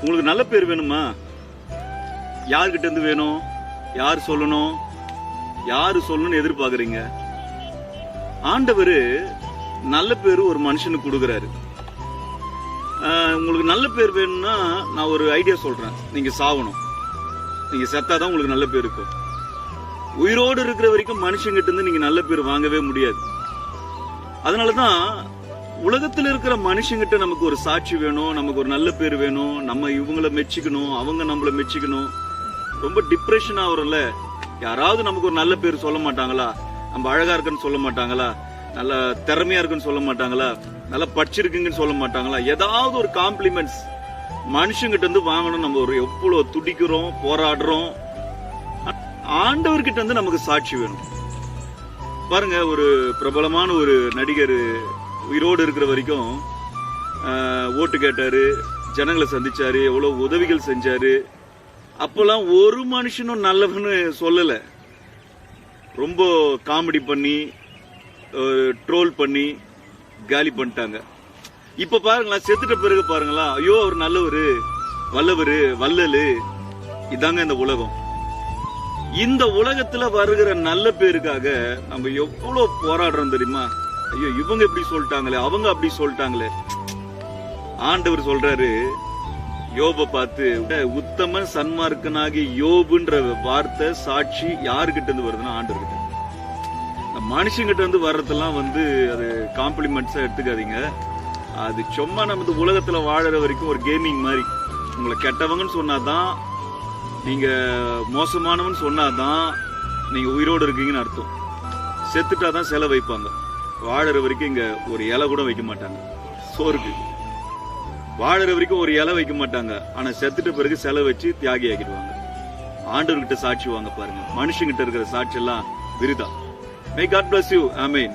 உங்களுக்கு நல்ல பேர் வேணுமா? யார்கிட்ட இருந்து வேணும்? யார் சொல்லணும்? யார் சொல்லணும்னு எதிர்பார்க்குறீங்க? ஆண்டவர் நல்ல பேர் ஒரு மனுஷனுக்கு கொடுக்குறாரு. உங்களுக்கு நல்ல பேர் வேணும்னா நான் ஒரு ஐடியா சொல்கிறேன் நீங்கள் சாவணும். நீங்கள் செத்தாதான் உங்களுக்கு நல்ல பேர் இருக்கும். உயிரோடு இருக்கிற வரைக்கும் மனுஷங்கிட்ட இருந்து நீங்கள் நல்ல பேர் வாங்கவே முடியாது. அதனால தான் உலகத்துல இருக்கிற மனுஷங்கிட்ட நமக்கு ஒரு சாட்சி வேணும் நமக்கு ஒரு நல்ல பேர் வேணும் நம்ம இவங்கள மெச்சிக்கணும் அவங்க நம்மள மெச்சிக்கணும். ரொம்ப டிப்ரெஷன் ஆகுறோம்ல யாராவது நமக்கு ஒரு நல்ல பேர் சொல்ல மாட்டாங்களா? நம்ம அழகா இருக்குன்னு சொல்ல மாட்டாங்களா? நல்ல திறமையா இருக்குன்னு சொல்ல மாட்டாங்களா? நல்லா படிச்சிருக்குங்கன்னு சொல்ல மாட்டாங்களா? ஏதாவது ஒரு காம்ப்ளிமெண்ட்ஸ் மனுஷங்கிட்ட இருந்து வாங்கணும். நம்ம ஒரு எவ்வளவு துடிக்கிறோம் போராடுறோம். ஆண்டவர்கிட்ட இருந்து நமக்கு சாட்சி வேணும். பாருங்க ஒரு பிரபலமான ஒரு நடிகர் உயிரோடு இருக்கிற வரைக்கும் ஓட்டு கேட்டாரு ஜனங்களை சந்திச்சாரு எவ்வளோ உதவிகள் செஞ்சாரு. அப்போல்லாம் ஒரு மனுஷனும் நல்லவன்னு சொல்லலை. ரொம்ப காமெடி பண்ணி ட்ரோல் பண்ணி காலி பண்ணிட்டாங்க. இப்போ பாருங்களேன் செத்துட்ட பிறகு பாருங்களா ஐயோ அவர் நல்லவரு வல்லவரு வல்லலு. இதாங்க இந்த உலகம். இந்த உலகத்துல வருகிற நல்ல பேருக்காக நம்ம எவ்வளோ போராடுறோம் தெரியுமா? ஐயோ இவங்க இப்படி சொல்லிட்டாங்களே அவங்க அப்படி சொல்லிட்டாங்களே. ஆண்டவர் சொல்றாரு யோப பார்த்து உத்தம சன்மார்க்கனாகி யோபுன்ற வார்த்தை சாட்சி யாருக்கிட்ட இருந்து வருதுன்னா ஆண்டவர் கிட்ட மனுஷங்கிட்ட இருந்து வர்றதெல்லாம் வந்து அது காம்ப்ளிமெண்ட்ஸா எடுத்துக்காதீங்க. அது சும்மா நம்ம இந்த உலகத்துல வாழற வரைக்கும் ஒரு கேமிங் மாதிரி. உங்களை கெட்டவங்கன்னு சொன்னாதான் நீங்க மோசமானவன் சொன்னாதான் நீங்க உயிரோடு இருக்கீங்கன்னு அர்த்தம். செத்துட்டாதான் செலை வைப்பாங்க வாழற வரைக்கும் இங்க ஒரு இலை கூட வைக்க மாட்டாங்க. சோறுக்கு. வாழற வரைக்கும் ஒரு இலை வைக்க மாட்டாங்க. ஆனா செத்துட்ட பிறகு செலவு வச்சு தியாகி ஆக்கிடுவாங்க. ஆண்டவர்கிட்ட சாட்சி வாங்க பாருங்க. மனுஷங்கிட்ட இருக்கிற சாட்சி எல்லாம் விருதா. மே காட் பிளஸ் யூ ஆமீன்